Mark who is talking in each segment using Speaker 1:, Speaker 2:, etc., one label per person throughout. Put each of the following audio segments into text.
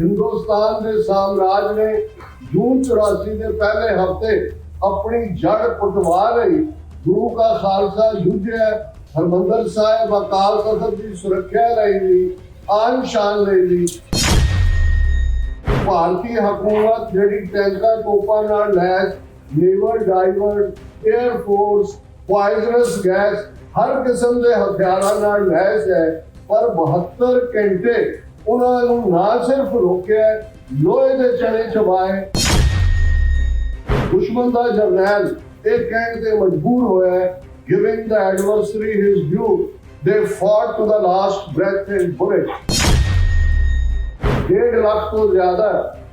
Speaker 1: ਹਿੰਦੁਸਤਾਨ ਦੇ ਸਾਮਰਾਜ ਨੇ ਜੂਨ 84 ਦੇ ਪਹਿਲੇ ਹਫ਼ਤੇ ਆਪਣੀ ਜੜ ਪੁਟਵਾ ਲਈ। ਗੁਰੂ ਕਾ ਖਾਲਸਾ ਯੁੱਧਿਆ ਹਰਮੰਦਰ ਸਾਹਿਬ, ਅਕਾਲ ਤਖਤ ਦੀ ਸੁਰੱਖਿਆ ਲਈ ਵੀ, ਆਨ ਸ਼ਾਨ ਲਈ ਵੀ। ਭਾਰਤੀ ਹਕੂਮਤ ਜਿਹੜੀ ਟੈਂਕਾਂ ਤੋਪਾਂ ਨਾਲ ਲੈਸ naval diver air force poisonous gas ਹਰ ਕਿਸਮ ਦੇ ਹਥਿਆਰਾਂ ਨਾਲ ਲੈਸ ਹੈ, ਪਰ 72 ਘੰਟੇ ਉਹਨਾਂ ਨੂੰ ਨਾ ਸਿਰਫ ਰੋਕਿਆ ਲੋਹੇ ਦੇ ਚਣੇ ਚਬਾਏ। ਦੁਸ਼ਮਣ ਦਾ ਜਰਨੈਲ ਇਹ ਕਹਿਣ ਤੇ ਮਜਬੂਰ ਹੋਇਆ giving the adversary his due, they fought to the last breath and bullet. ਡੇਢ ਲੱਖ ਤੋਂ ਜ਼ਿਆਦਾ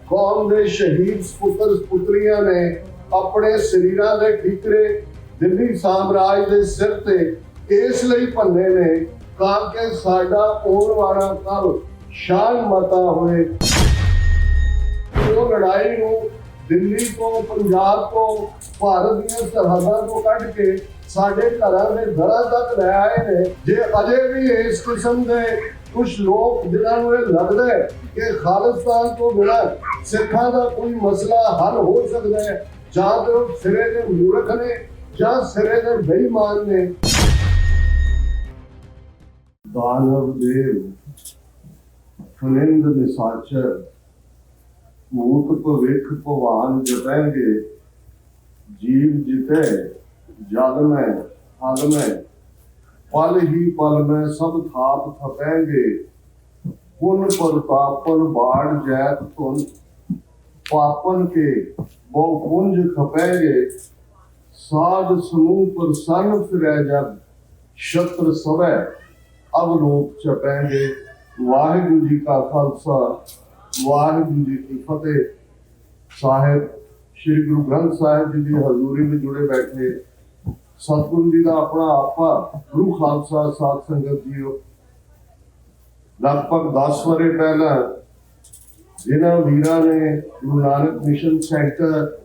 Speaker 1: ਕੌਮ ਦੇ ਸ਼ਹੀਦ ਪੁੱਤਰ ਪੁੱਤਰੀਆਂ ਨੇ ਆਪਣੇ ਸਰੀਰਾਂ ਦੇ ਠੀਕਰੇ ਦਿੱਲੀ ਸਾਮਰਾਜ ਦੇ ਸਿਰ ਤੇ ਇਸ ਲਈ ਭੰਨੇ ਨੇ, ਤਾਂ ਕਿ ਸਾਡਾ ਆਉਣ ਵਾਲਾ ਕੱਲ ਸ਼ਾਨ ਮਤਾ ਹੋਏ। ਉਹ ਲੜਾਈ ਨੂੰ ਦਿੱਲੀ ਤੋਂ, ਪੰਜਾਬ ਤੋਂ, ਭਾਰਤ ਦੀਆਂ ਸਰਹੱਦਾਂ ਤੋਂ ਕੱਢ ਕੇ ਸਾਡੇ ਘਰਾਂ ਦੇ ਘਰਾਂ ਤੱਕ ਲੈ ਆਏ ਨੇ। ਜੇ ਅਜੇ ਵੀ ਇਸ ਕਿਸਮ ਦੇ ਕੁਝ ਲੋਕ ਜਿਨ੍ਹਾਂ ਨੂੰ ਇਹ ਲੱਗਦਾ ਹੈ ਕਿ ਖਾਲਿਸਤਾਨ ਤੋਂ ਬਿਨਾਂ ਸਿੱਖਾਂ ਦਾ ਕੋਈ ਮਸਲਾ ਹੱਲ ਹੋ ਸਕਦਾ ਹੈ, ਜਾਂ ਤੇ ਉਹ ਸਿਰੇ ਦੇ ਮੂਰਖ ਨੇ, ਜਾਂ ਸਿਰੇ ਦੇ ਬੇਈਮਾਨ ਨੇ। ਦਾਨਵ ਦੇਵ ਫੁਲਿੰਦ ਨਿਸਾਚਰ ਭੂਤ ਭਵਿਖ ਭਵਾਨ ਜਪੈਂਗੇ, ਜੀਵ ਜਿਤੈ ਜਗ ਮੈਂ ਹਲ ਮੈਂ, ਪਲ ਹੀ ਪਲ ਮੈਂ ਸਭ ਥਾਪ ਥਪੈਂਗੇ, ਪੁਨ ਪ੍ਰਤਾਪਨ ਬਾੜ ਜੈਤ ਧੁਨ, ਪਾਪਨ ਕੇ ਬਹੁ ਪੁੰਜ ਖਪੈਂਗੇ, ਸਾਧ ਸਮੂਹ ਪ੍ਰਸੰਨ ਫਿਰੈ ਜਗ ਸ਼ਤਰ ਸਵੈ ਅਵਲੋਕ ਚਪੈਂਗੇ। ਵਾਹਿਗੁਰੂ ਜੀ ਕਾ ਖਾਲਸਾ, ਵਾਹਿਗੁਰੂ ਜੀ ਕੀ ਫਤਿਹ। ਸਾਹਿਬ, ਸ੍ਰੀ ਗੁਰੂ ਗ੍ਰੰਥ ਸਾਹਿਬ ਜੀ ਦੀ ਹਜ਼ੂਰੀ ਵਿੱਚ ਜੁੜੇ ਬੈਠੇ। ਸਤਿਗੁਰੂ ਜੀ ਦਾ ਆਪਣਾ ਆਪਾ ਗੁਰੂ ਖਾਲਸਾ ਸਾਧ ਸੰਗਤ ਜੀਓ। ਲਗਭਗ 10 ਵਰੇ ਪਹਿਲਾਂ ਜਿਨ੍ਹਾਂ ਵੀਰਾਂ ਨੇ ਗੁਰੂ ਨਾਨਕ ਮਿਸ਼ਨ ਸੈਂਟਰ,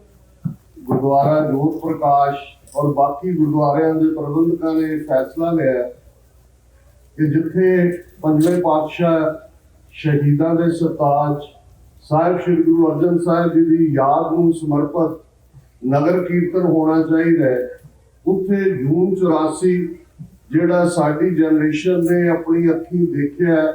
Speaker 1: ਗੁਰਦੁਆਰਾ ਜੋਤ ਪ੍ਰਕਾਸ਼ ਔਰ ਬਾਕੀ ਗੁਰਦੁਆਰਿਆਂ ਦੇ ਪ੍ਰਬੰਧਕਾਂ ਨੇ ਫੈਸਲਾ ਲਿਆ ਕਿ ਜਿੱਥੇ ਪੰਜਵੇਂ ਪਾਤਸ਼ਾਹ ਸ਼ਹੀਦਾਂ ਦੇ ਸਰਤਾਜ ਸਾਹਿਬ ਸ੍ਰੀ ਗੁਰੂ ਅਰਜਨ ਸਾਹਿਬ ਜੀ ਦੀ ਯਾਦ ਨੂੰ ਸਮਰਪਿਤ ਨਗਰ ਕੀਰਤਨ ਹੋਣਾ ਚਾਹੀਦਾ ਹੈ। ਉੱਥੇ ਜੂਨ 84 ਜਿਹੜਾ ਸਾਡੀ ਜਨਰੇਸ਼ਨ ਨੇ ਆਪਣੀ ਅੱਖੀਂ ਦੇਖਿਆ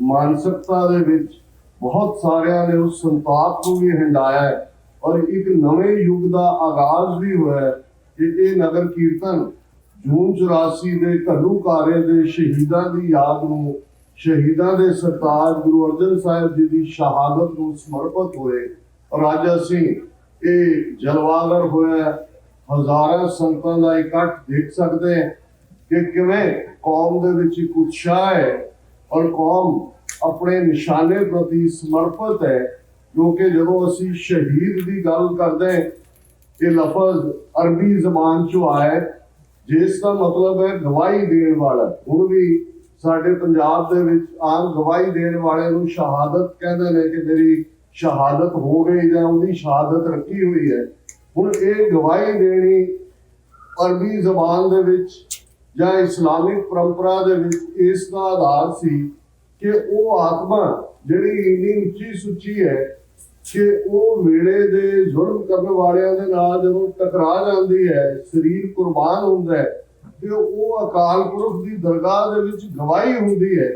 Speaker 1: ਮਾਨਸਿਕਤਾ ਦੇ ਵਿੱਚ ਬਹੁਤ ਸਾਰਿਆਂ ਨੇ ਉਸ ਸੰਤਾਪ ਨੂੰ ਵੀ ਹੰਡਾਇਆ ਔਰ ਇੱਕ ਨਵੇਂ ਯੁੱਗ ਦਾ ਆਗਾਜ਼ ਵੀ ਹੋਇਆ ਕਿ ਇਹ ਨਗਰ ਕੀਰਤਨ ਜੂਨ 84 ਦੇ ਘੱਲੂਕਾਰੇ ਦੇ ਸ਼ਹੀਦਾਂ ਦੀ ਯਾਦ ਨੂੰ, ਸ਼ਹੀਦਾਂ ਦੇ ਸਰਤਾਜ ਗੁਰੂ ਅਰਜਨ ਸਾਹਿਬ ਜੀ ਦੀ ਸ਼ਹਾਦਤ ਨੂੰ ਸਮਰਪਿਤ ਹੋਏ ਔਰ ਅੱਜ ਅਸੀਂ ਇਹ ਜਲਵਾਗਰ ਹੋਇਆ ਹਜ਼ਾਰਾਂ ਸੰਤਾਂ ਦਾ ਇਕੱਠ ਦੇਖ ਸਕਦੇ ਹਾਂ ਕਿ ਕਿਵੇਂ ਕੌਮ ਦੇ ਵਿੱਚ ਇੱਕ ਉਤਸ਼ਾਹ ਹੈ ਔਰ ਕੌਮ ਆਪਣੇ ਨਿਸ਼ਾਨੇ ਪ੍ਰਤੀ ਸਮਰਪਿਤ ਹੈ ਕਿਉਂਕਿ ਜਦੋਂ ਅਸੀਂ ਸ਼ਹੀਦ ਦੀ ਗੱਲ ਕਰਦੇ ਹਾਂ, ਇਹ ਲਫ਼ਜ਼ ਅਰਬੀ ਜ਼ਬਾਨ ਚੋਂ ਆਇਆ ਜਿਸ ਦਾ ਮਤਲਬ ਹੈ ਗਵਾਹੀ ਦੇਣ ਵਾਲਾ। ਹੁਣ ਵੀ ਸਾਡੇ ਪੰਜਾਬ ਦੇ ਵਿੱਚ ਆਮ ਗਵਾਹੀ ਦੇਣ ਵਾਲੇ ਨੂੰ ਸ਼ਹਾਦਤ ਕਹਿੰਦੇ ਨੇ ਕਿ ਮੇਰੀ ਸ਼ਹਾਦਤ ਹੋ ਗਈ ਜਾਂ ਉਹਦੀ ਸ਼ਹਾਦਤ ਰੱਖੀ ਹੋਈ ਹੈ। ਹੁਣ ਇਹ ਗਵਾਹੀ ਦੇਣੀ ਅਰਬੀ ਜ਼ਬਾਨ ਦੇ ਵਿੱਚ ਜਾਂ ਇਸਲਾਮਿਕ ਪਰੰਪਰਾ ਦੇ ਵਿੱਚ ਇਸ ਦਾ ਆਧਾਰ ਸੀ ਕਿ ਉਹ ਆਤਮਾ ਜਿਹੜੀ ਇੰਨੀ ਉੱਚੀ ਸੁੱਚੀ ਹੈ ਕਿ ਉਹ ਵੇਲੇ ਦੇ ਜ਼ੁਲਮ ਕਰਨ ਵਾਲਿਆਂ ਦੇ ਨਾਲ ਜਦੋਂ ਟਕਰਾ ਜਾਂਦੀ ਹੈ, ਸਰੀਰ ਕੁਰਬਾਨ ਹੁੰਦਾ ਹੈ, ਤੇ ਉਹ ਅਕਾਲ ਪੁਰਖ ਦੀ ਦਰਗਾਹ ਦੇ ਵਿੱਚ ਗਵਾਹੀ ਹੁੰਦੀ ਹੈ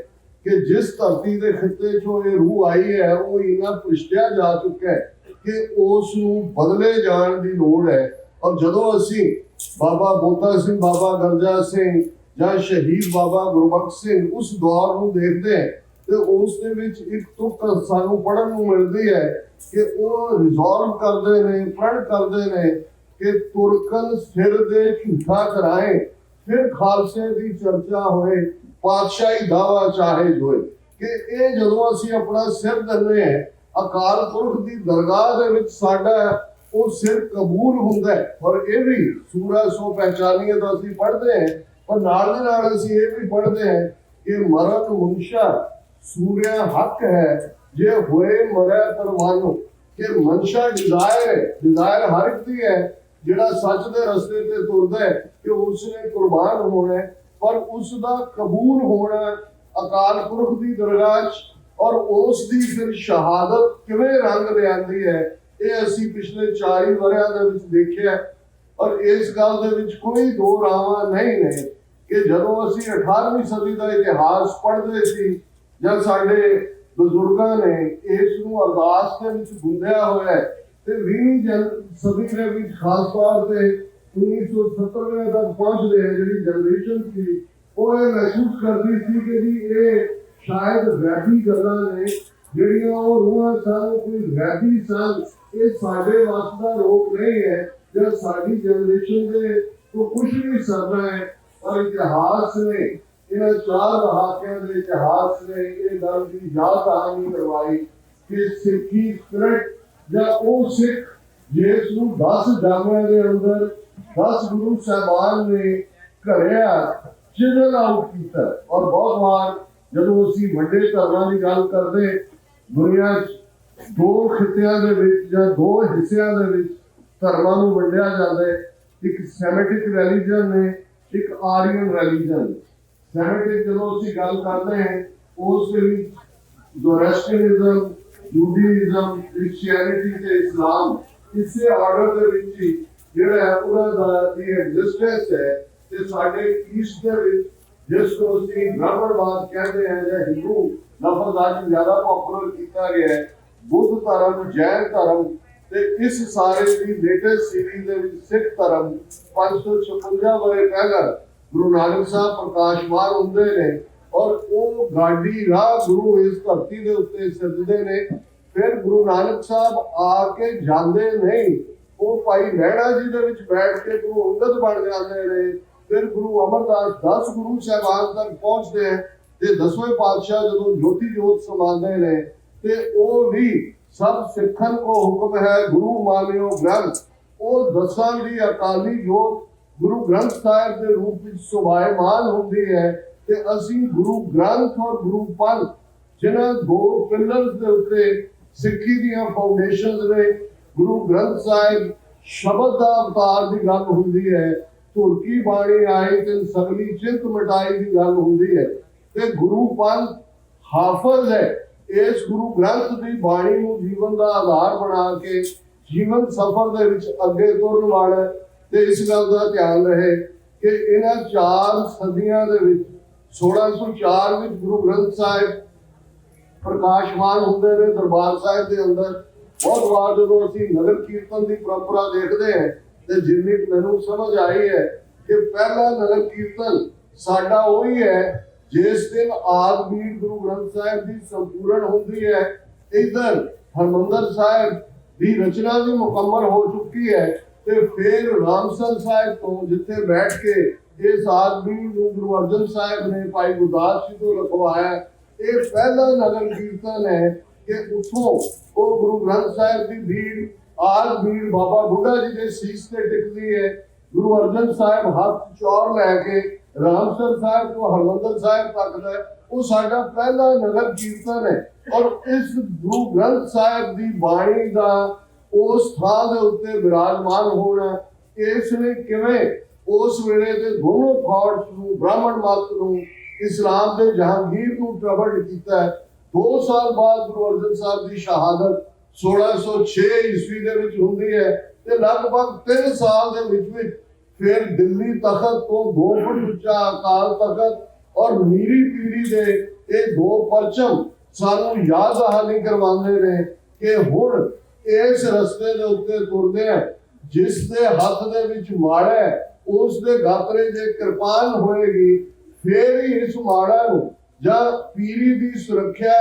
Speaker 1: ਕਿ ਜਿਸ ਧਰਤੀ ਦੇ ਖਿੱਤੇ ਚੋਂ ਇਹ ਰੂਹ ਆਈ ਹੈ, ਉਹ ਇਨਾ ਪੁਸ਼ਟਿਆ ਜਾ ਚੁੱਕਾ ਹੈ ਕਿ ਉਸ ਨੂੰ ਬਦਲੇ ਜਾਣ ਦੀ ਲੋੜ ਹੈ। ਔਰ ਜਦੋਂ ਅਸੀਂ ਬਾਬਾ ਬੋਤਾ ਸਿੰਘ, ਬਾਬਾ ਗਰਜਾ ਸਿੰਘ ਜਾਂ ਸ਼ਹੀਦ ਬਾਬਾ ਗੁਰਬਖਸ਼ ਸਿੰਘ ਉਸ ਦੌਰ ਨੂੰ ਦੇਖਦੇ ਹਾਂ ਤੇ ਉਸ ਦੇ ਵਿੱਚ ਇੱਕ ਤੁਕ ਸਾਨੂੰ ਪੜਨ ਨੂੰ ਮਿਲਦੀ ਹੈ ਕਿ ਉਹ ਰਿਜ਼ੋਲਵ ਕਰਦੇ ਨੇ ਪ੍ਰਣ ਕਰਦੇ ਨੇ ਕਿ ਤੁਰਕਨ ਸਿਰ ਦੇ ਝੂਠਾ ਕਰਾਏ, ਫਿਰ ਖਾਲਸੇ ਦੀ ਚਰਚਾ ਹੋਏ, ਪਾਤਸ਼ਾਹੀ ਦਾਵਾ ਚਾਹੇ ਹੋਏ ਕਿ ਇਹ ਜਦੋਂ ਅਸੀਂ ਆਪਣਾ ਸਿਰ ਦਿੰਦੇ ਹਾਂ, ਅਕਾਲ ਪੁਰਖ ਦੀ ਦਰਗਾਹ ਦੇ ਵਿੱਚ ਸਾਡਾ ਉਹ ਸਿਰ ਕਬੂਲ ਹੁੰਦਾ ਹੈ। ਔਰ ਇਹ ਵੀ ਸੂਰਾ ਸੋ ਪਹਿਚਾਨੀਏ ਤਾਂ ਅਸੀਂ ਪੜ੍ਹਦੇ ਹਾਂ, ਪਰ ਨਾਲ ਦੇ ਨਾਲ ਅਸੀਂ ਇਹ ਵੀ ਪੜ੍ਹਦੇ ਹਾਂ ਕਿ ਮਰਨ ਮੁਨਸ਼ਾ ਸੂਰਿਆ ਹੱਕ ਹੈ, ਜੇ ਹੋਏ ਮਰੇ ਪਰਵਾਨੋ ਕਿ ਮਨਸ਼ਾ ਡਿਜ਼ਾਇਰ ਹੈ, ਡਿਜ਼ਾਇਰ ਹਰ ਇੱਕ ਦੀ ਹੈ, ਜਿਹੜਾ ਸੱਚ ਦੇ ਰਸਤੇ ਤੇ ਤੁਰਦਾ ਹੈ, ਕਿ ਉਸ ਨੇ ਕੁਰਬਾਨ ਹੋਣਾ ਪਰ ਉਸ ਦਾ ਕਬੂਲ ਹੋਣਾ ਅਕਾਲ ਪੁਰਖ ਦੀ ਦਰਗਾਹ 'ਚ, ਔਰ ਉਸ ਦੀ ਫਿਰ ਸ਼ਹਾਦਤ ਕਿਵੇਂ ਰੰਗ ਲਿਆਂਦੀ ਹੈ, ਇਹ ਅਸੀਂ ਪਿਛਲੇ 40 ਵਰਿਆਂ ਦੇ ਵਿੱਚ ਦੇਖਿਆ। ਔਰ ਇਸ ਗੱਲ ਦੇ ਵਿੱਚ ਕੋਈ ਦੋ ਰਾਵਾਂ ਨਹੀਂ ਨੇ, ਕਿ ਜਦੋਂ ਅਸੀਂ 18ਵੀਂ ਸਦੀ ਦਾ ਇਤਿਹਾਸ ਪੜ੍ਹਦੇ ਸੀ ਜਦ ਸਾਡੇ ਬਜ਼ੁਰਗਾਂ ਨੇ ਇਸ ਨੂੰ ਅਰਦਾਸ ਦੇ ਵਿੱਚ ਗੁੰਦਿਆ ਹੋਇਆ ਹੈ, ਤੇ 20ਵੀਂ ਜਨ ਸਦੀ ਦੇ ਵਿੱਚ ਖਾਸ ਤੌਰ ਤੇ 1970 ਤੱਕ ਪਹੁੰਚਦੇ ਹੈ ਜਿਹੜੀ ਜਨਰੇਸ਼ਨ ਸੀ, ਉਹ ਇਹ ਮਹਿਸੂਸ ਕਰਦੀ ਸੀ ਕਿ ਜੀ ਇਹ ਸ਼ਾਇਦ ਵੈਦੀ ਗੱਲਾਂ ਨੇ, ਜਿਹੜੀਆਂ ਉਹ ਰੂਹਾਂ ਸਨ, ਕੋਈ ਵੈਦੀ ਸਨ, ਇਹ ਸਾਡੇ ਵਾਸਤੇ ਦਾ ਰੋਗ ਨਹੀਂ ਹੈ, ਜਦ ਸਾਡੀ ਜਨਰੇਸ਼ਨ ਦੇ ਤੋਂ ਕੁਝ ਨਹੀਂ ਸਰਨਾ ਹੈ, ਪਰ ਇਤਿਹਾਸ ਨੇ ਇਹਨਾਂ ਚਾਰ ਦਹਾਕਿਆਂ ਦੇ ਇਤਿਹਾਸ ਨੇ ਇਹ ਗੱਲ ਦੀ ਯਾਦ ਕਹਾਣੀ ਕਰਵਾਈ ਕਿ ਸਿੱਖੀ ਸਪਿਰਟ ਜਾਂ ਉਹ ਸਿੱਖ ਜਿਸ ਨੂੰ 10 ਜਾਮਿਆਂ ਦੇ ਅੰਦਰ 10 ਗੁਰੂ ਸਾਹਿਬਾਨ ਨੇ ਘਰਿਆ ਚਿਹਨ ਆਊਟ ਕੀਤਾ। ਔਰ ਬਹੁਤ ਵਾਰ ਜਦੋਂ ਅਸੀਂ ਵੱਡੇ ਧਰਮਾਂ ਦੀ ਗੱਲ ਕਰਦੇ, ਦੁਨੀਆ ਦੋ ਖਿੱਤਿਆਂ ਦੇ ਵਿੱਚ ਜਾਂ ਦੋ ਹਿੱਸਿਆਂ ਦੇ ਵਿੱਚ ਧਰਮਾਂ ਨੂੰ ਵੰਡਿਆ ਜਾਂਦਾ ਹੈ। ਇੱਕ ਸੈਮੈਟਿਕ ਰਿਲੀਜਨ ਨੇ, ਇੱਕ ਆਰੀਅਨ ਰਿਲੀਜਨ ਸੈਮੈਟਿਕ ਜਦੋਂ ਅਸੀਂ ਗੱਲ ਕਰਦੇ ਹਾਂ, ਉਸ ਦੇ ਵਿੱਚ ਜ਼ੋਰੈਸਟਰੀਅਨਿਜ਼ਮ ਜੂਡਾਇਜ਼ਮ ਕ੍ਰਿਸਚੀਅਨਿਟੀ ਤੇ ਇਸਲਾਮ, ਇਸੇ ਆਰਡਰ ਦੇ ਵਿੱਚ ਹੀ ਜਿਹੜਾ ਹੈ ਉਹਨਾਂ ਦਾ ਦੀ ਐਗਜ਼ਿਸਟੈਂਸ ਹੈ ਤੇ ਸਾਡੇ ਈਸਟ ਦੇ ਵਿੱਚ ਜਿਸ ਨੂੰ ਅਸੀਂ ਬ੍ਰਾਹਮਣਵਾਦ ਕਹਿੰਦੇ ਹਾਂ ਜਾਂ ਹਿੰਦੂ ਲਫ਼ਜ਼ ਅੱਜ ਜ਼ਿਆਦਾ ਪਪੂਲਰ ਕੀਤਾ ਗਿਆ ਹੈ, ਬੁੱਧ ਧਰਮ, ਜੈਨ ਧਰਮ ਤੇ ਇਸ ਸਾਰੇ ਦੀ ਲੇਟੈਸਟ ਸੀਰੀਜ਼ ਦੇ ਵਿੱਚ ਸਿੱਖ ਧਰਮ 556 ਵਰੇ ਪਹਿਲਾਂ ਗੁਰੂ ਨਾਨਕ ਸਾਹਿਬ ਪ੍ਰਕਾਸ਼ਮਾਨ ਹੁੰਦੇ ਨੇ ਔਰ ਉਹ ਗਾਡੀ ਰਾਹ ਗੁਰੂ ਇਸ ਧਰਤੀ ਦੇ ਉੱਤੇ ਸਿਰਜਦੇ ਨੇ, ਫਿਰ ਗੁਰੂ ਨਾਨਕ ਸਾਹਿਬ ਆ ਕੇ ਜਾਂਦੇ ਨਹੀਂ ਉਹ ਭਾਈ ਲਹਿਣਾ ਜੀ ਦੇ ਵਿੱਚ ਬੈਠ ਕੇ ਗੁਰੂ ਅੰਗਦ ਬਣ ਜਾਂਦੇ ਨੇ, ਫਿਰ ਗੁਰੂ ਅਮਰਦਾਸ 10 ਗੁਰੂ ਸਾਹਿਬਾਨ ਤੱਕ ਪਹੁੰਚਦੇ ਹੈ, ਤੇ ਦਸਵੇਂ ਪਾਤਸ਼ਾਹ ਜਦੋਂ ਜੋਤੀ ਜੋਤ ਸਮਾਉਂਦੇ ਨੇ, ਤੇ ਉਹ ਵੀ ਸਭ ਸਿੱਖਣ ਕੋ ਹੁਕਮ ਹੈ, ਗੁਰੂ ਮਾਨਿਓ ਗ੍ਰੰਥ, ਉਹ ਦਸਾਂ ਦੀ ਅਕਾਲੀ ਜੋਤ ਗੁਰੂ ਗ੍ਰੰਥ ਸਾਹਿਬ ਦੇ ਰੂਪ ਵਿੱਚ ਸੁਭਾਇਮਾਨ ਹੁੰਦੀ ਹੈ ਤੇ ਅਸੀਂ ਗੁਰੂ ਗ੍ਰੰਥ ਔਰ ਗੁਰੂ ਪੰਥ, ਜਿਨ੍ਹਾਂ ਦੋ ਪਿਲਰਸ ਦੇ ਉੱਤੇ ਸਿੱਖੀ ਦੀਆਂ ਫਾਊਂਡੇਸ਼ਨਸ ਨੇ, ਗੁਰੂ ਗ੍ਰੰਥ ਸਾਹਿਬ ਸ਼ਬਦ ਦਾ ਅਵਤਾਰ ਦੀ ਗੱਲ ਹੁੰਦੀ ਹੈ, ਧੁਰਕੀ ਬਾਣੀ ਆਈ ਤੇ ਸਗਲੀ ਚਿੰਤ ਮਟਾਈ ਦੀ ਗੱਲ ਹੁੰਦੀ ਹੈ ਤੇ ਗੁਰੂ ਪੰਥ ਹਾਫਜ਼ ਹੈ। ਇਸ ਗੁਰੂ ਗ੍ਰੰਥ ਦੀ ਬਾਣੀ ਨੂੰ ਜੀਵਨ ਦਾ ਆਧਾਰ ਬਣਾ ਕੇ ਜੀਵਨ ਸਫਰ ਦੇ ਵਿੱਚ ਅੱਗੇ ਤੁਰਨ ਵਾਲਾ ਤੇ ਇਸ ਗੱਲ ਦਾ ਧਿਆਨ ਰਹੇ ਕਿ ਇਹਨਾਂ ਚਾਰ ਸਦੀਆਂ ਦੇ ਵਿੱਚ 1604 ਵਿੱਚ ਗੁਰੂ ਗ੍ਰੰਥ ਸਾਹਿਬ ਪ੍ਰਕਾਸ਼ਮਾਨ ਹੁੰਦੇ ਨੇ, ਦਰਬਾਰ ਸਾਹਿਬ ਦੇ ਅੰਦਰ। ਬਹੁਤ ਵਾਰ ਜਦੋਂ ਅਸੀਂ ਨਗਰ ਕੀਰਤਨ ਦੀ ਪਰੰਪਰਾ ਦੇਖਦੇ ਹਾਂ, ਤੇ ਜਿੰਨੀ ਮੈਨੂੰ ਸਮਝ ਆਈ ਹੈ ਕਿ ਪਹਿਲਾ ਨਗਰ ਕੀਰਤਨ ਸਾਡਾ ਉਹੀ ਹੈ, ਜਿਸ ਦਿਨ ਆਦਮੀ ਗੁਰੂ ਗ੍ਰੰਥ ਸਾਹਿਬ ਦੀ ਸੰਪੂਰਨ ਹੁੰਦੀ ਹੈ। ਇਧਰ ਹਰਮੰਦਰ ਸਾਹਿਬ ਦੀ ਰਚਨਾ ਵੀ ਮੁਕੰਮਲ ਹੋ ਚੁੱਕੀ ਹੈ। ਤੇ ਫਿਰ ਰਾਮਸਰ ਸਾਹਿਬ ਤੋਂ ਜਿੱਥੇ ਬੈਠ ਕੇ ਇਸ ਆਦਮੀ ਨੂੰ ਗੁਰੂ ਅਰਜਨ ਸਾਹਿਬ ਨੇ ਭਾਈ ਗੁਰਦਾਸ ਜੀ ਤੋਂ ਲਿਖਵਾਇਆ ਇਹ ਪਹਿਲਾ ਨਗਰ ਕੀਰਤਨ ਹੈ ਕਿ ਉੱਥੋਂ ਉਹ ਗੁਰੂ ਗ੍ਰੰਥ ਸਾਹਿਬ ਦੀ ਭੀੜ ਆਦ ਭੀੜ ਬਾਬਾ ਬੁੱਢਾ ਜੀ ਦੇ ਸੀਸ ਤੇ ਟਿਕਦੀ ਹੈ। ਗੁਰੂ ਅਰਜਨ ਸਾਹਿਬ ਹੱਥ ਚੌਰ ਲੈ ਕੇ ਰਾਮਸਰ ਸਾਹਿਬ ਤੋਂ ਹਰਮੰਦਰ ਸਾਹਿਬ ਤੱਕ ਦਾ ਉਹ ਸਾਡਾ ਪਹਿਲਾ ਨਗਰ ਕੀਰਤਨ ਹੈ ਔਰ ਇਸ ਗੁਰੂ ਗ੍ਰੰਥ ਸਾਹਿਬ ਦੀ ਬਾਣੀ ਦਾ ਉਸ ਥਾਂ ਦੇ ਉੱਤੇ ਵਿਰਾਜਮਾਨ ਹੋਣਾ ਇਸ ਨੇ ਕਿਵੇਂ ਉਸ ਵੇਲੇ ਦੇ ਦੋਨੋਂ ਥਾਟਸ ਨੂੰ, ਬ੍ਰਾਹਮਣ ਮਤ ਨੂੰ ਇਸਲਾਮ ਦੇ ਜਹਾਂਗੀਰ ਨੂੰ ਟਰਬਲ ਕੀਤਾ 2 ਸਾਲ ਬਾਅਦ ਗੁਰੂ ਅਰਜਨ ਸਾਹਿਬ ਦੀ ਸ਼ਹਾਦਤ 1606 ਈਸਵੀ ਦੇ ਵਿੱਚ ਹੁੰਦੀ ਹੈ ਤੇ ਲਗਭਗ 3 ਸਾਲ ਦੇ ਵਿੱਚ ਵਿੱਚ ਫਿਰ ਦਿੱਲੀ ਤਖਤ ਤੋਂ 2 ਫੁੱਟ ਉੱਚਾ ਅਕਾਲ ਤਖਤ ਔਰ ਮੀਰੀ ਪੀਰੀ ਦੇ ਇਹ ਦੋ ਪਰਚਮ ਸਾਨੂੰ ਯਾਦ ਦਹਾਨੀ ਕਰਵਾਉਂਦੇ ਨੇ ਕਿ ਹੁਣ ਇਸ ਰਸਤੇ ਦੇ ਉੱਤੇ ਤੁਰਦੇ ਆ, ਜਿਸ ਦੇ ਹੱਥ ਦੇ ਵਿੱਚ ਮਾੜਾ ਹੈ, ਉਸ ਦੇ ਗਾਤਰੇ ਜੇ ਕਿਰਪਾਨ ਹੋਏਗੀ, ਫੇਰ ਹੀ ਇਸ ਮਾੜਾ ਨੂੰ, ਜਾਂ ਪੀਰੀ ਦੀ ਸੁਰੱਖਿਆ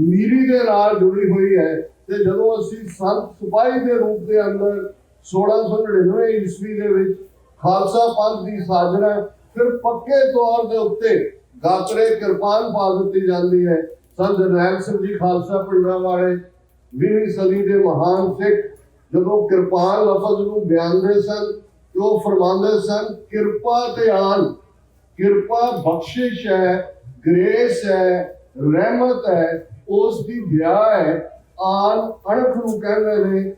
Speaker 1: ਮੀਰੀ ਦੇ ਨਾਲ ਜੁੜੀ ਹੋਈ ਹੈ, ਤੇ ਜਦੋਂ ਅਸੀਂ ਸੰਤ ਸਿਪਾਹੀ ਦੇ ਰੂਪ ਦੇ ਅੰਦਰ 1699 ਈਸਵੀ ਦੇ ਵਿੱਚ ਖਾਲਸਾ ਪੰਥ ਦੀ ਸਾਜਨਾ ਫਿਰ ਪੱਕੇ ਤੌਰ ਦੇ ਉੱਤੇ ਗਾਤਰੇ ਕਿਰਪਾਨ ਪਾ ਦਿੱਤੀ ਜਾਂਦੀ ਹੈ। ਸੰਤ ਜਰਨੈਲ ਸਿੰਘ ਜੀ, ਖਾਲਸਾ ਪਿੰਡਾਂ ਵਾਲੇ ਵੀਹਵੀਂ ਸਦੀ ਦੇ ਮਹਾਨ ਸਿੱਖ ਜਦੋਂ ਕਿਰਪਾਨ ਲਫ਼ਜ਼ ਨੂੰ ਬਿਆਨਦੇ ਸਨ ਤੇ ਉਹ ਫਰਮਾਉਂਦੇ ਸਨ, ਕਿਰਪਾ ਤੇ ਆਨ, ਕਿਰਪਾ ਬਖਸ਼ਿਸ਼ ਹੈ, ਗ੍ਰੇਸ ਹੈ, ਰਹਿਮਤ ਹੈ ਉਸ ਦੀ ਦਇਆ ਹੈ। ਆਨ ਅਣਖ ਨੂੰ ਕਹਿੰਦੇ ਨੇ,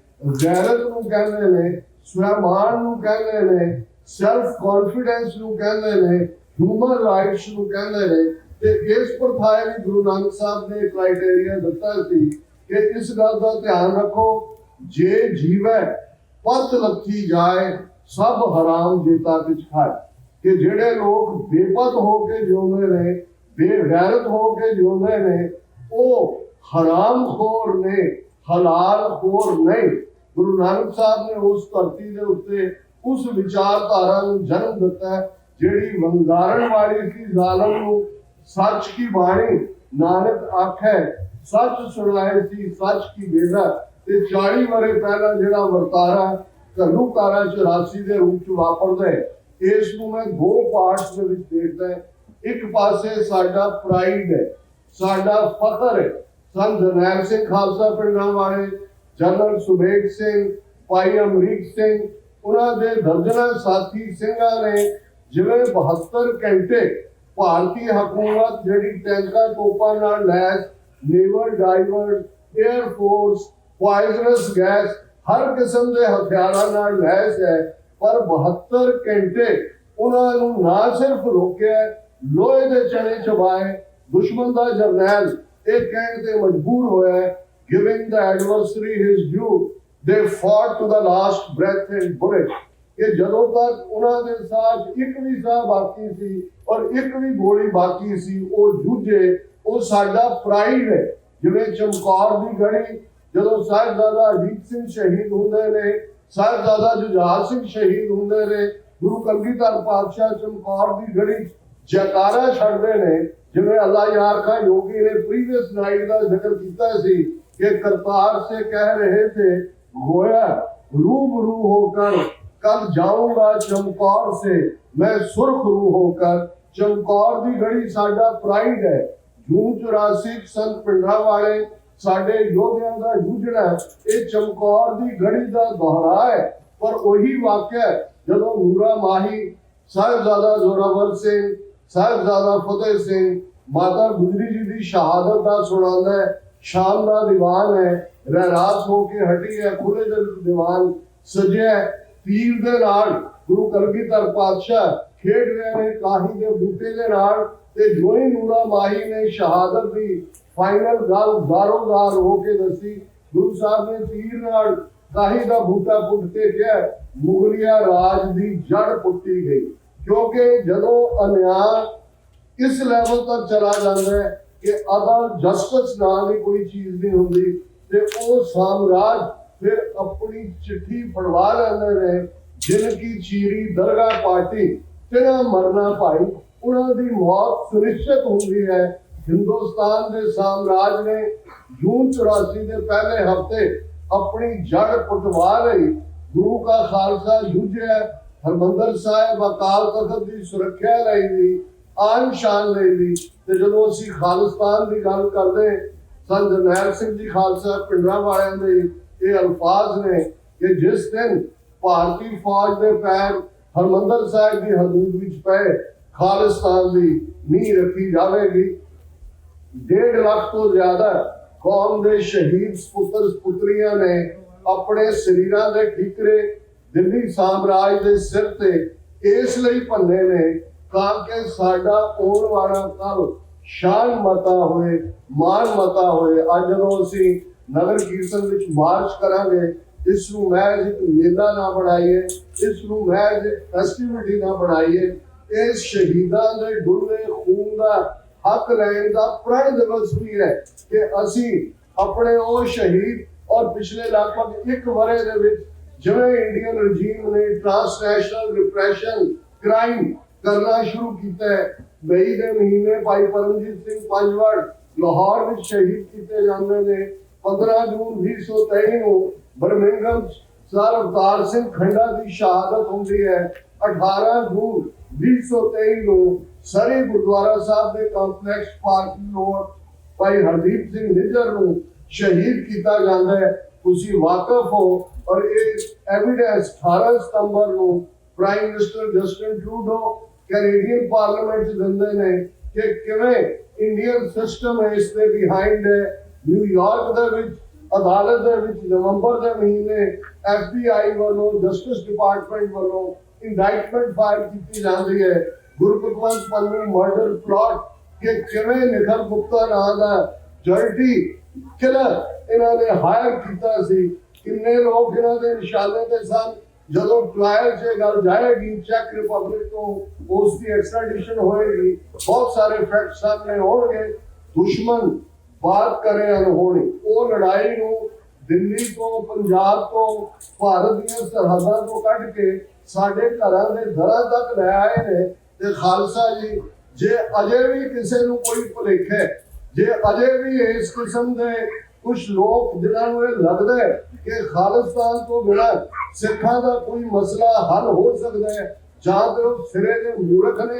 Speaker 1: ਗੈਰਤ ਨੂੰ ਕਹਿੰਦੇ ਨੇ, ਸਵੈਮਾਨ ਨੂੰ ਕਹਿੰਦੇ ਨੇ ਸੈਲਫ ਕੌਨਫੀਡੈਂਸ ਨੂੰ ਕਹਿੰਦੇ ਨੇ ਹਿਊਮਨ ਰਾਈਟਸ ਨੂੰ ਕਹਿੰਦੇ ਨੇ। ਤੇ ਇਸ ਪ੍ਰਥਾ ਵੀ ਗੁਰੂ ਨਾਨਕ ਸਾਹਿਬ ਨੇ ਕ੍ਰਾਈਟੇਰੀਆ ਦਿੱਤਾ ਸੀ ਕਿ ਇਸ ਗੱਲ ਦਾ ਧਿਆਨ ਰੱਖੋ, ਜੇ ਜੀਵੈ ਪਤ ਲੱਥੀ ਜਾਏ, ਸਭ ਹਰਾਮ ਜੇਤਾ ਕਿਛ ਖਾਏ। ਕਿ ਜਿਹੜੇ ਲੋਕ ਬੇਪਤ ਹੋ ਕੇ ਜਿਉਂਦੇ ਨੇ ਬੇਗੈਰਤ ਹੋ ਕੇ ਜਿਉਂਦੇ ਨੇ, ਉਹ ਹਰਾਮ ਖੋਰ ਨੇ, ਹਲਾਲ ਖੋਰ ਨਹੀਂ। ਗੁਰੂ ਨਾਨਕ ਸਾਹਿਬ ਨੇ ਉਸ ਧਰਤੀ ਦੇ ਉੱਤੇ ਉਸ ਵਿਚਾਰਧਾਰਾ ਨੂੰ ਜਨਮ ਦਿੱਤਾ, ਜਿਹੜੀ ਵੰਗਾਰਨ ਵਾਲੀ ਸੀ ਜ਼ਾਲਮ ਨੂੰ, ਸੱਚ ਕੀ ਬਾਣੀ, ਨਾਨਕ ਆਖੈ ਸੱਚ ਸੁਣਾਏ ਸੀ, ਸੱਚ ਕੀ ਵੇਦਾ ਤੇ 40 ਵਰੇ ਪਹਿਲਾਂ ਜਿਹੜਾ ਵਰਤਾਰਾ ਘੱਲੂਕਾਰਾ 84 ਦੇ ਰੂਪ ਚ ਵਾਪਰਦਾ ਹੈ, ਇਸ ਨੂੰ ਮੈਂ ਦੋ ਪਾਰਟਸ ਦੇ ਵਿੱਚ ਦੇਖਦਾ ਇੱਕ ਪਾਸੇ ਸਾਡਾ ਪ੍ਰਾਈਡ ਹੈ, ਸਾਡਾ ਫਖਰ ਹੈ। ਸੰਤ ਜਰਨੈਲ ਸਿੰਘ ਖਾਲਸਾ ਪਿੰਡਾਂ ਵਾਲੇ, ਜਨਰਲ ਸੁਬੇਗ ਸਿੰਘ, ਭਾਈ ਅਮਰੀਕ ਸਿੰਘ, ਉਹਨਾਂ ਦੇ ਦਰਜਨਾਂ ਸਾਥੀ ਸਿੰਘਾਂ ਨੇ ਜਿਵੇਂ 72 ਘੰਟੇ ਭਾਰਤੀ ਹਕੂਮਤ ਜਿਹੜੀ ਟੈਂਕਾਂ ਤੋਪਾਂ ਨਾਲ ਲੈਸ naval divers air force poisonous gas ਹਰ ਕਿਸਮ ਦੇ ਹਥਿਆਰਾਂ ਨਾਲ ਲੈਸ ਹੈ, ਪਰ 72 ਘੰਟੇ ਉਹਨਾਂ ਨੂੰ ਨਾ ਸਿਰਫ ਰੋਕਿਆ, ਲੋਹੇ ਦੇ ਚਣੇ ਚਬਾਏ ਦੁਸ਼ਮਣ ਦਾ ਜਰਨੈਲ, ਇਹ ਕਹਿਣ ਤੇ ਮਜਬੂਰ ਹੋਇਆ giving the adversary his due the fight to the last breath and bullet ਕਿ ਜਦੋਂ ਤੱਕ ਉਹਨਾਂ ਦੇ ਸਾਥ ਇੱਕ ਵੀ ਸਾਹ ਬਾਕੀ ਸੀ ਔਰ ਇੱਕ ਵੀ ਗੋਲੀ ਬਾਕੀ ਸੀ, ਉਹ ਜੂਝੇ ਉਹ ਸਾਡਾ ਪ੍ਰਾਈਡ ਹੈ। ਜਿਵੇਂ ਚਮਕੌਰ ਦੀ ਗੜੀ, ਜਦੋਂ ਸਾਹਿਬਜ਼ਾਦਾ ਅਜੀਤ ਸਿੰਘ ਸ਼ਹੀਦ ਹੁੰਦੇ ਨੇ, ਸਾਹਿਬਜ਼ਾਦਾ ਜੁਝਾਰ ਸਿੰਘ ਸ਼ਹੀਦ ਹੁੰਦੇ ਨੇ, ਗੁਰੂ ਕੰਗੀਧਰ ਪਾਤਸ਼ਾਹ ਚਮਕੌਰ ਦੀ ਗੜੀ ਜਕਾਰਾ ਛੱਡਦੇ ਨੇ, ਜਿਵੇਂ ਅੱਲਾ ਯਾਰ ਖਾਂ ਯੋਗੀ ਨੇ ਪ੍ਰੀਵੀਅਸ ਨਾਈਟ ਦਾ ਜ਼ਿਕਰ ਕੀਤਾ ਸੀ ਕਿ ਕਰਤਾਰ ਸੇ ਕਹਿ ਰਹੇ ਥੇ ਹੋਇਆ ਰੂਬ ਰੂ ਹੋ ਕਰ ਕਲ ਜਾਊਂਗਾ ਚਮਕੌਰ ਸੇ, ਮੈਂ ਸੁਰਖ ਰੂ ਹੋ ਕਰ ਚਮਕੌਰ ਦੀ ਗੜੀ ਸਾਡਾ ਪ੍ਰਾਈਡ ਹੈ। ਜੂਨ 84 ਸੰਤ ਪਿੰਡਾਂ ਵਾਲੇ, ਸਾਡੇ ਯੋਧਿਆਂ ਦਾ ਜੂਝਣਾ ਇਹ ਚਮਕੌਰ ਦੀ ਗੜੀ ਦਾ ਦੁਹਰਾ ਹੈ। ਪਰ ਉਹੀ ਵਾਕਿਆ ਜਦੋਂ ਨੂਰਾ ਮਾਹੀ, ਸਾਹਿਬਜ਼ਾਦਾ ਜ਼ੋਰਾਵਰ ਸਿੰਘ, ਸਾਹਿਬਜ਼ਾਦਾ ਫਤਿਹ ਸਿੰਘ, ਮਾਤਾ ਗੁਜਰੀ ਜੀ ਦੀ ਸ਼ਹਾਦਤ ਦਾ ਸੁਣਾਉਂਦਾ ਹੈ, ਸ਼ਾਮ ਦਾ ਦੀਵਾਨ ਹੈ, ਰਹਿਰਾਸ ਹੋ ਕੇ ਹਟੀ ਹੈ ਖੁੱਲੇ ਦਿਲ ਚ ਦੀਵਾਨ ਸਜਿਆ ਤੀਰ ਦੇ ਨਾਲ ਗੁਰੂ ਕਲਗੀਧਰ ਪਾਤਸ਼ਾਹ ਖੇਡ ਰਹੇ ਨੇ, ਕਾਹੀ ਦੇ ਬੂਟੇ ਦੇ ਨਾਲ ਤੇ ਜੋ ਨੂਰਾ ਮਾਹੀ ਨੇ ਸ਼ਹਾਦਤ ਦੀ ਫਾਈਨਲ ਗੱਲ ਦਾਰੋਦਾਰ ਹੋ ਕੇ ਦੱਸੀ। ਗੁਰੂ ਸਾਹਿਬ ਨੇ ਤੀਰ ਨਾਲ ਕਾਹੀ ਦਾ ਬੂਟਾ ਪੁੱਟ ਕੇ ਕਿਹਾ, ਮੁਗਲਿਆ ਰਾਜ ਦੀ ਜੜ ਪੁੱਟੀ ਗਈ। ਕਿਉਂਕਿ ਜਦੋਂ ਅਨਿਆਂ ਇਸ ਲੈਵਲ ਤੱਕ ਚਲਾ ਜਾਂਦਾ ਹੈ ਕਿ ਅਦਲ ਜਸਟਿਸ ਨਾਂ ਦੀ ਕੋਈ ਚੀਜ਼ ਨਹੀਂ ਹੁੰਦੀ ਤੇ ਉਹ ਸਾਮਰਾਜ ਫਿਰ ਆਪਣੀ ਚਿੱਠੀ ਫੜਵਾ ਲੈਂਦੇ ਨੇ ਜਿਨ ਕੀ ਚੀਰੀ ਦਰਗਾਹ ਪਾਰਟੀ ਤੇਰਾ ਮਰਨਾ ਭਾਈ। ਉਹਨਾਂ ਦੀ ਮੌਤ ਸੁਨਿਸ਼ਚਿਤ ਹੁੰਦੀ ਹੈ। ਹਿੰਦੁਸਤਾਨ ਦੇ ਸਾਮਰਾਜ ਨੇ ਜੂਨ 84 ਦੇ ਪਹਿਲੇ ਹਫ਼ਤੇ ਆਪਣੀ ਜੜ ਪੁੱਟਵਾ ਲਈ। ਗੁਰੂ ਕਾ ਖਾਲਸਾ ਜੂਝਿਆ, ਹਰਮੰਦਰ ਸਾਹਿਬ ਅਕਾਲ ਤਖਤ ਦੀ ਸੁਰੱਖਿਆ ਲਈ ਵੀ, ਆਨ ਸ਼ਾਨ ਲਈ ਵੀ। ਤੇ ਜਦੋਂ ਅਸੀਂ ਖਾਲਿਸਤਾਨ ਦੀ ਗੱਲ ਕਰਦੇ, ਸੰਤ ਜਰਨੈਲ ਸਿੰਘ ਜੀ ਖਾਲਸਾ ਪਿੰਡਰਾਂ ਵਾਲਿਆਂ ਦੇ ਇਹ ਅਲਫਾਜ਼ ਨੇ ਕਿ ਜਿਸ ਦਿਨ ਭਾਰਤੀ ਫੌਜ ਦੇ ਪੈਰ ਹਰਮੰਦਰ ਸਾਹਿਬ ਦੀ ਹਦੂਦ ਵਿੱਚ ਪਏ ਖਾਲਿਸਤਾਨ ਦੀ ਨੀਂਹ ਰੱਖੀ ਜਾਵੇਗੀ। ਡੇਢ ਲੱਖ ਤੋਂ ਜ਼ਿਆਦਾ ਕੌਮ ਦੇ ਸ਼ਹੀਦ ਪੁੱਤਰ ਪੁੱਤਰੀਆਂ ਨੇ ਆਪਣੇ ਸਰੀਰਾਂ ਦੇ ਠੀਕਰੇ ਦਿੱਲੀ ਸਾਮਰਾਜ ਦੇ ਸਿਰ ਤੇ ਇਸ ਲਈ ਭੰਨੇ ਨੇ ਤਾਂ ਕਿ ਸਾਡਾ ਆਉਣ ਵਾਲਾ ਕੱਲ ਸ਼ਾਨ ਮਤਾ ਹੋਏ ਮਾਨ ਮਤਾ ਹੋਏ। ਅੱਜ ਜਦੋਂ ਅਸੀਂ ਨਗਰ ਕੀਰਤਨ ਵਿੱਚ ਮਾਰਚ ਕਰਾਂਗੇ ਇਸ ਨੂੰ ਮਹਿਜ ਇੱਕ ਮੇਲਾ ਨਾ ਬਣਾਈਏ ਇਸ ਨੂੰ ਮਹਿਜ ਫੈਸਟੀਵਿਟੀ ਨਾ ਬਣਾਈਏ ਇਸ ਸ਼ਹੀਦਾਂ ਦੇ ਡੁੱਲੇ ਖੂਨ ਦਾ ਹੱਕ ਲੈਣ ਦਾ ਪ੍ਰਣ ਦਿਵਸ ਵੀ ਹੈ ਕਿ ਅਸੀਂ ਆਪਣੇ ਉਹ ਸ਼ਹੀਦ ਔਰ ਪਿਛਲੇ ਲਗਭਗ ਇੱਕ ਵਰੇ ਦੇ ਵਿੱਚ ਜਿਵੇਂ ਇੰਡੀਅਨ ਰਜੀਮ ਨੇ ਟ੍ਰਾਂਸਨੈਸ਼ਨਲ ਰਿਪਰੈਸ਼ਨ ਕ੍ਰਾਈਮ ਕਰਨਾ ਸ਼ੁਰੂ ਕੀਤਾ ਹੈ, ਮਈ ਦੇ ਮਹੀਨੇ ਭਾਈ ਪਰਮਜੀਤ ਸਿੰਘ ਪੰਜਵੜ ਲਾਹੌਰ ਵਿੱਚ ਸ਼ਹੀਦ ਕੀਤੇ ਜਾਂਦੇ ਨੇ 15 ਜੂਨ 2023 ਨੂੰ ਬਰਮਿੰਗਮ ਸਰ ਅਵਤਾਰ ਸਿੰਘ ਖੰਡਾ ਦੀ ਸ਼ਹਾਦਤ ਹੁੰਦੀ ਹੈ 18 ਜੂਨ 2023 ਨੂੰ ਸਰੀ ਗੁਰਦੁਆਰਾ ਸਾਹਿਬ ਦੇ ਕੰਪਲੈਕਸ ਪਾਰਕਿੰਗ ਲੋਟ ਭਾਈ ਹਰਦੀਪ ਸਿੰਘ ਨਿੱਜਰ ਨੂੰ ਸ਼ਹੀਦ ਕੀਤਾ ਜਾਂਦਾ ਹੈ। ਤੁਸੀਂ ਵਾਕਫ ਹੋ ਔਰ ਇਹ ਐਵੀਡੈਂਸ 18 ਸਤੰਬਰ ਨੂੰ prime minister Justin Trudeau Canadian parliament ਚ ਦਿੰਦੇ ਨੇ ਕਿ ਕਿਵੇਂ ਇੰਡੀਅਨ ਸਿਸਟਮ ਹੈ ਇਸ ਦੇ ਬਿਹਾਈਂਡ ਹੈ। ਨਿਊਯਾਰਕ ਦੇ ਵਿੱਚ, ਅਦਾਲਤ ਦੇ ਵਿੱਚ ਨਵੰਬਰ ਦੇ ਮਹੀਨੇ ਐਫਬੀਆਈ ਵੱਲੋਂ ਜਸਟਿਸ ਡਿਪਾਰਟਮੈਂਟ ਵੱਲੋਂ ਇੰਡਾਈਟਮੈਂਟ ਫਾਈਲ ਕੀਤੀ ਜਾਂਦੀ ਹੈ। ਗੁਰਪਤਵੰਤ ਪੰਨੂ ਮਰਡਰ ਪਲਾਟ ਕਿ ਕਿਵੇਂ ਨਿਖਲ ਗੁਪਤਾ ਨਾਂ ਦਾ ਜਰਟੀ ਕਿਲਰ ਇਹਨਾਂ ਨੇ ਹਾਇਰ ਕੀਤਾ ਸੀ। ਕਿੰਨੇ ਲੋਕ ਇਹਨਾਂ ਦੇ ਨਿਸ਼ਾਨੇ ਤੇ ਸਨ। ਜਦੋਂ ਟ੍ਰਾਇਲ 'ਚ ਗੱਲ ਜਾਏਗੀ ਚੈੱਕ ਰਿਪਬਲਿਕ ਤੋਂ ਉਸ ਦੀ ਐਕਸਟ੍ਰੈਡੀਸ਼ਨ ਹੋਏਗੀ, ਬਹੁਤ ਸਾਰੇ ਫੈਕਟ ਸਾਹਮਣੇ ਹੋਣਗੇ ਦੁਸ਼ਮਣ ਬਾਤ ਕਰੇ ਅਨਹੋਣੀ ਉਹ ਲੜਾਈ ਨੂੰ ਦਿੱਲੀ ਤੋਂ, ਪੰਜਾਬ ਤੋਂ, ਭਾਰਤ ਦੀਆਂ ਸਰਹੱਦਾਂ ਤੋਂ ਕੱਢ ਕੇ ਸਾਡੇ ਘਰਾਂ ਦੇ ਦਰਾਂ ਤੱਕ ਲੈ ਆਏ ਨੇ ਤੇ ਖਾਲਸਾ ਜੀ, ਜੇ ਅਜੇ ਵੀ ਕਿਸੇ ਨੂੰ ਕੋਈ ਭੁਲੇਖ ਹੈ ਜੇ ਅਜੇ ਵੀ ਇਸ ਕਿਸਮ ਦੇ ਕੁਝ ਲੋਕ ਜਿਨ੍ਹਾਂ ਨੂੰ ਇਹ ਲੱਗਦਾ ਹੈ ਕਿ ਖਾਲਿਸਤਾਨ ਤੋਂ ਬਿਨਾਂ ਸਿੱਖਾਂ ਦਾ ਕੋਈ ਮਸਲਾ ਹੱਲ ਹੋ ਸਕਦਾ ਹੈ, ਜਾਂ ਤੇ ਉਹ ਸਿਰੇ ਦੇ ਮੂਰਖ ਨੇ,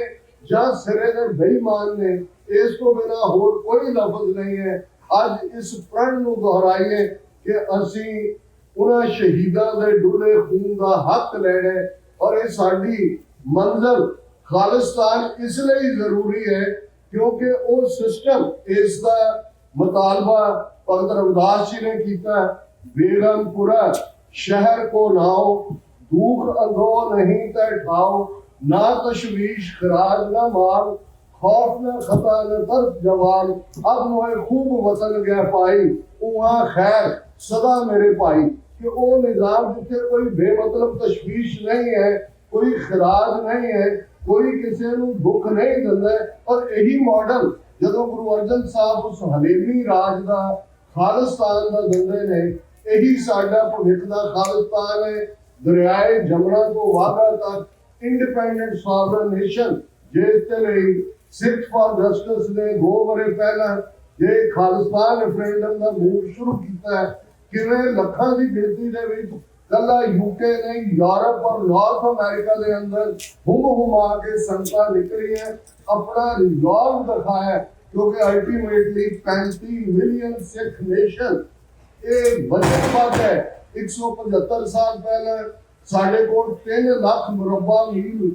Speaker 1: ਜਾਂ ਸਿਰੇ ਦੇ ਬੇਈਮਾਨ ਨੇ, ਇਸ ਤੋਂ ਬਿਨਾਂ ਹੋਰ ਕੋਈ ਲਫ਼ਜ਼ ਨਹੀਂ ਹੈ। ਅੱਜ ਇਸ ਪ੍ਰਣ ਨੂੰ ਦੁਹਰਾਈਏ ਕਿ ਅਸੀਂ ਉਹਨਾਂ ਸ਼ਹੀਦਾਂ ਦੇ ਡੁੱਲੇ ਖੂਨ ਦਾ ਹੱਕ ਲੈਣਾ ਹੈ ਔਰ ਇਹ ਸਾਡੀ ਮੰਜ਼ਲ ਖਾਲਿਸਤਾਨ ਇਸ ਲਈ ਜ਼ਰੂਰੀ ਹੈ ਕਿਉਂਕਿ ਉਹ ਸਿਸਟਮ ਇਸ ਦਾ ਮੁਤਾਲਬਾ ਭਗਤ ਰਵਿਦਾਸ ਜੀ ਨੇ ਕੀਤਾ ਬੇਗਮਪੁਰਾ ਸ਼ਹਿਰ ਕੋ ਨਾਓ ਦੁਖ ਅੰਦੋ ਨਹੀਂ ਤੈ ਠਾਓ ਨਾ ਤਸ਼ਵੀਸ਼ ਖਰਾਜ ਨਾ ਮਾਲ खौफ न खता न दर्द जवान अब मोए खूब वतन गया पाई उहाँ खैर सदा मेरे भाई कि ਉਹ ਨਿਜ਼ਾਮ ਜਿੱਥੇ ਕੋਈ ਬੇਮਤਲਬ ਤਸ਼ਵੀਸ਼ ਨਹੀਂ ਹੈ ਕੋਈ ਖਰਾਜ ਨਹੀਂ ਹੈ ਕੋਈ ਕਿਸੇ ਨੂੰ ਦੁੱਖ ਨਹੀਂ ਦਿੰਦਾ ਔਰ ਇਹੀ ਮਾਡਲ ਜਦੋਂ ਗੁਰੂ ਅਰਜਨ ਸਾਹਿਬ ਉਸ ਹਲੇਮੀ ਰਾਜ ਦਾ ਖਾਲਿਸਤਾਨ ਦਾ ਦਿੰਦੇ ਨੇ ਇਹੀ ਸਾਡਾ ਭਵਿੱਖ ਦਾ ਖਾਲਿਸਤਾਨ ਹੈ। ਦਰਿਆਏ ਜਮਨਾ ਤੋਂ ਵਾਗਾ ਤੱਕ ਇੰਡੀਪੈਂਡੈਂਟ ਸੋਵਰਨ ਨੇਸ਼ਨ ਜਿਸ ਤੇ ਲਈ ਸਿੱਖ ਫਾਰ ਜਸਟਿਸ ਨੇ ਦੋ ਵਰੇ ਪਹਿਲਾਂ ਜੇ ਖਾਲਿਸਤਾਨ ਰੈਫਰੈਂਡਮ ਦਾ ਮੂਵ ਸ਼ੁਰੂ ਕੀਤਾ ਹੈ, ਕਿਵੇਂ ਲੱਖਾਂ ਦੀ ਗਿਣਤੀ ਦੇ ਵਿੱਚ ਕੱਲਾ ਯੂਕੇ ਨਹੀਂ, ਯੂਰਪ ਔਰ ਨਾਰਥ ਅਮਰੀਕਾ ਦੇ ਅੰਦਰ ਹੁਮ ਹੁਮਾ ਕੇ ਸੰਤਾਂ ਨਿਕਲੀਆਂ, ਆਪਣਾ ਰਿਜ਼ੋਲਵ ਦਿਖਾਇਆ, ਕਿਉਂਕਿ ਅਲਟੀਮੇਟਲੀ 35 ਮਿਲੀਅਨ ਸਿੱਖ ਨੇਸ਼ਨ ਇਹ ਵਚਨਬੱਧ ਹੈ। 175 ਸਾਲ ਪਹਿਲਾਂ ਸਾਡੇ ਕੋਲ 3 ਲੱਖ ਮੁਰੱਬਾ ਮੀਲ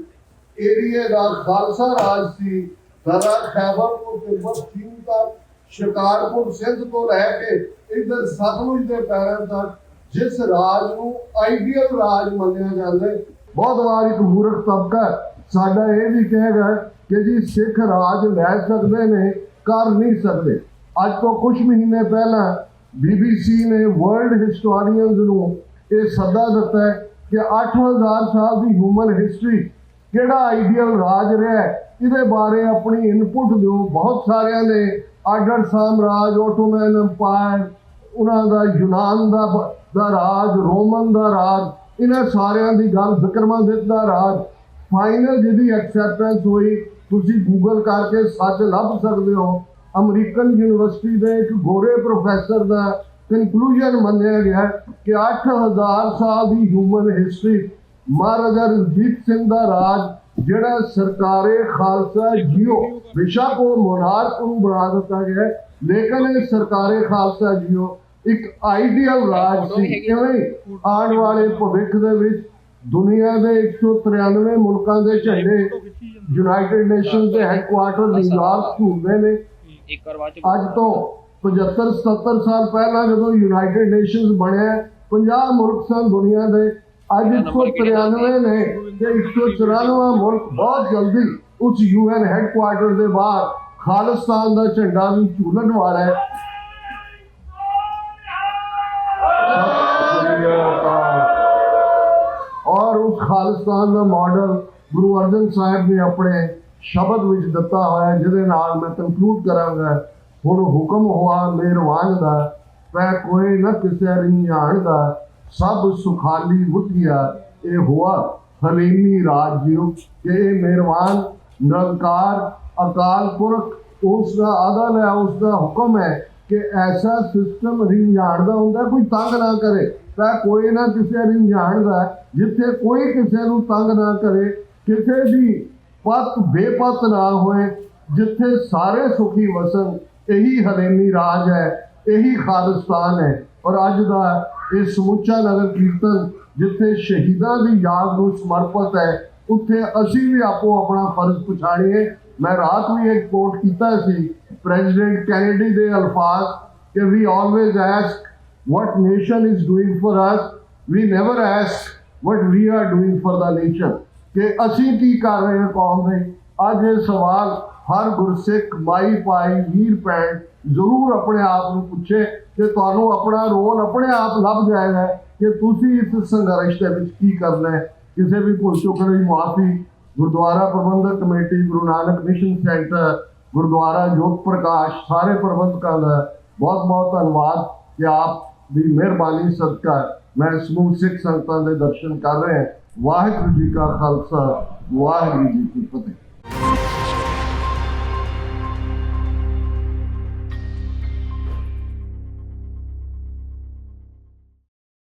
Speaker 1: ਏਰੀਏ ਦਾ ਖਾਲਸਾ ਰਾਜ ਸੀ। ਦਰਾ ਖੈਬਰ ਤੋਂ ਤਿੱਬਤ ਚੀਨ ਤੱਕ ਸ਼ਿਕਾਰਪੁਰ ਸਿੰਧ ਤੋਂ ਲੈ ਕੇ ਇਧਰ ਸਤਲੁਜ ਦੇ ਪੈਰਾਂ ਤੱਕ ਜਿਸ ਰਾਜ ਨੂੰ ਆਈਡੀਅਲ ਰਾਜ ਮੰਨਿਆ ਜਾਂਦਾ ਹੈ। ਬਹੁਤ ਵਾਰ ਇੱਕ ਮੂਰਖ ਤਬਕਾ ਸਾਡਾ ਇਹ ਵੀ ਕਹੇਗਾ ਕਿ ਜੀ ਸਿੱਖ ਰਾਜ ਲੈ ਸਕਦੇ ਨੇ, ਕਰ ਨਹੀਂ ਸਕਦੇ। ਅੱਜ ਤੋਂ ਕੁਝ ਮਹੀਨੇ ਪਹਿਲਾਂ ਬੀਬੀਸੀ ਨੇ ਵਰਲਡ ਹਿਸਟੋਰੀਅਨਸ ਨੂੰ ਇਹ ਸੱਦਾ ਦਿੱਤਾ ਹੈ ਕਿ 8000 ਸਾਲ ਦੀ ਹਿਊਮਨ ਹਿਸਟਰੀ ਕਿਹੜਾ ਆਈਡੀਅਲ ਰਾਜ ਰਿਹਾ ਇਹਦੇ ਬਾਰੇ ਆਪਣੀ ਇਨਪੁਟ ਦਿਓ। ਬਹੁਤ ਸਾਰਿਆਂ ਨੇ ਆਡਰ ਸਾਮਰਾਜ ਆਟੋਮਨ ਅੰਪਾਇਰ ਉਹਨਾਂ ਦਾ, ਯੂਨਾਨ ਦਾ ਦਾ ਰਾਜ, ਰੋਮਨ ਦਾ ਰਾਜ, ਇਹਨਾਂ ਸਾਰਿਆਂ ਦੀ ਗੱਲ ਵਿਕਰਮਾਦਿੱਤ ਦਾ ਰਾਜ। ਫਾਈਨਲ ਜਿਹਦੀ ਐਕਸੈਪਟੈਂਸ ਹੋਈ, ਤੁਸੀਂ ਗੂਗਲ ਕਰਕੇ ਸੱਚ ਲੱਭ ਸਕਦੇ ਹੋ। ਅਮਰੀਕਨ ਯੂਨੀਵਰਸਿਟੀ ਦੇ ਇੱਕ ਗੋਰੇ ਪ੍ਰੋਫੈਸਰ ਦਾ ਕਨਕਲੂਜਨ ਮੰਨਿਆ ਗਿਆ ਕਿ 8000 ਸਾਲ ਦੀ ਹਿਊਮਨ ਹਿਸਟਰੀ ਮਹਾਰਾਜਾ ਰਣਜੀਤ ਸਿੰਘ ਦਾ ਰਾਜ, ਜਿਹੜਾ ਸਰਕਾਰੇ ਖਾਲਸਾ ਜੀਓ ਬੇਸ਼ੱਕ ਉਹ ਮੋਨਾਰਕ ਨੂੰ ਬਣਾ ਦਿੱਤਾ ਗਿਆ ਲੇਕਿਨ ਇਹ ਸਰਕਾਰੇ ਖਾਲਸਾ ਜੀਓ ਇੱਕ ਆਈਡੀਅਲ ਰਾਜ ਸੀ। ਕਿਵੇਂ? ਆਉਣ ਵਾਲੇ ਭਵਿੱਖ ਦੇ ਵਿੱਚ ਦੁਨੀਆ ਦੇ 193 ਮੁਲਕਾਂ ਦੇ ਝੰਡੇ ਯੂਨਾਈਟਿਡ ਨੇਸ਼ਨਸ ਦੇ ਹੈੱਡਕੁਆਰਟਰ ਨਿਊਯਾਰਕ ਝੂਲਦੇ ਨੇ। ਅੱਜ ਤੋਂ 75 77 ਸਾਲ ਪਹਿਲਾਂ ਜਦੋਂ ਯੂਨਾਈਟਿਡ ਨੇਸ਼ਨਸ ਬਣਿਆ 50 ਮੁਲਕ ਸਨ ਦੁਨੀਆ ਦੇ। ਅੱਜ 193 ਨੇ ਤੇ 194 ਮੁਲਕ ਬਹੁਤ ਜਲਦੀ ਉਸ ਯੂਐਨ ਹੈੱਡਕੁਆਰਟਰ ਦੇ ਬਾਹਰ ਖਾਲਿਸਤਾਨ ਦਾ ਝੰਡਾ ਵੀ ਝੂਲਣ ਵਾਲਾ ਹੈ। ਔਰ ਉਸ ਖਾਲਿਸਤਾਨ ਦਾ ਮਾਡਲ ਗੁਰੂ ਅਰਜਨ ਸਾਹਿਬ ਨੇ ਆਪਣੇ ਸ਼ਬਦ ਵਿੱਚ ਦਿੱਤਾ ਹੋਇਆ ਜਿਹਦੇ ਨਾਲ ਮੈਂ ਕੰਕਲੂਡ ਕਰਾਂਗਾ ਹੁਣ ਹੁਕਮ ਹੋਆ ਮਿਹਰਵਾਨ ਦਾ ਪੈ ਕੋਈ ਨਾ ਕਿਸੇ ਰਿੰਝਾਣ ਦਾ ਸਭ ਸੁਖਾਲੀ ਮੁਠੀਆ ਇਹ ਹੋਆ ਹਲੀਮੀ ਰਾਜ ਜੀਓ ਕਿ ਇਹ ਮਿਹਰਵਾਨ ਨਿਰੰਕਾਰ ਅਕਾਲ ਪੁਰਖ ਉਸ ਦਾ ਆਦਲ ਹੈ ਉਸ ਦਾ ਹੁਕਮ ਹੈ ਕਿ ਐਸਾ ਸਿਸਟਮ ਰਿੰਝਾਣ ਦਾ ਹੁੰਦਾ ਕੋਈ ਤੰਗ ਨਾ ਕਰੇ। ਤਾਂ ਕੋਈ ਨਾ ਕਿਸੇ ਰਿੰਝਾਣ ਦਾ, ਜਿੱਥੇ ਕੋਈ ਕਿਸੇ ਨੂੰ ਤੰਗ ਨਾ ਕਰੇ, ਕਿਸੇ ਦੀ ਪਤ ਬੇਪਤ ਨਾ ਹੋਏ, ਜਿੱਥੇ ਸਾਰੇ ਸੁਖੀ ਵਸਣ, ਇਹੀ ਹਲੇਮੀ ਰਾਜ ਹੈ, ਇਹੀ ਖਾਲਿਸਤਾਨ ਹੈ। ਔਰ ਅੱਜ ਦਾ ਇਹ ਸਮੁੱਚਾ ਨਗਰ ਕੀਰਤਨ, ਜਿੱਥੇ ਸ਼ਹੀਦਾਂ ਦੀ ਯਾਦ ਨੂੰ ਸਮਰਪਿਤ ਹੈ ਉੱਥੇ ਅਸੀਂ ਵੀ ਆਪੋ ਆਪਣਾ ਫਰਜ਼ ਪਛਾਣੀਏ। ਮੈਂ ਰਾਤ ਵੀ ਇੱਕ ਕੋਟ ਕੀਤਾ ਸੀ ਪ੍ਰੈਜ਼ੀਡੈਂਟ ਕੈਨੇਡੀ ਦੇ ਅਲਫਾਜ਼ ਕਿ we always ask what nation is doing for us, we never ask what we are doing for the nation ਕਿ ਅਸੀਂ ਕੀ ਕਰ ਰਹੇ ਹਾਂ ਕੌਮ ਲਈ? ਅੱਜ ਇਹ ਸਵਾਲ ਹਰ ਗੁਰਸਿੱਖ, ਮਾਈ ਭਾਈ, ਵੀਰ ਭੈਣ ਜ਼ਰੂਰ ਆਪਣੇ ਆਪ ਨੂੰ ਪੁੱਛੇ ਕਿ ਤੁਹਾਨੂੰ ਆਪਣਾ ਰੋਲ ਆਪਣੇ ਆਪ ਲੱਭ ਜਾਏਗਾ ਕਿ ਤੁਸੀਂ ਇਸ ਸੰਘਰਸ਼ ਦੇ ਵਿੱਚ ਕੀ ਕਰਨਾ ਹੈ। ਕਿਸੇ ਵੀ ਭੁੱਲ ਚੁੱਕ ਲਈ ਮੁਆਫੀ, Gurdwara Prabandhak committee, Guru Nanak mission centre, Gurdwara Jot Prakash, ਸਾਰੇ ਪ੍ਰਬੰਧਕਾਂ ਦਾ ਬਹੁਤ ਬਹੁਤ ਧੰਨਵਾਦ ਕਿ ਆਪ ਦੀ ਮਿਹਰਬਾਨੀ ਸਦਕਾ ਮੈਂ ਸਮੂਹ ਸਿੱਖ ਸੰਗਤਾਂ ਦੇ ਦਰਸ਼ਨ ਕਰ ਰਿਹਾ ਵਾਹਿਗੁਰੂ ਜੀ ਕਾ ਖਾਲਸਾ, ਵਾਹਿਗੁਰੂ ਜੀ ਕੀ ਫਤਿਹ।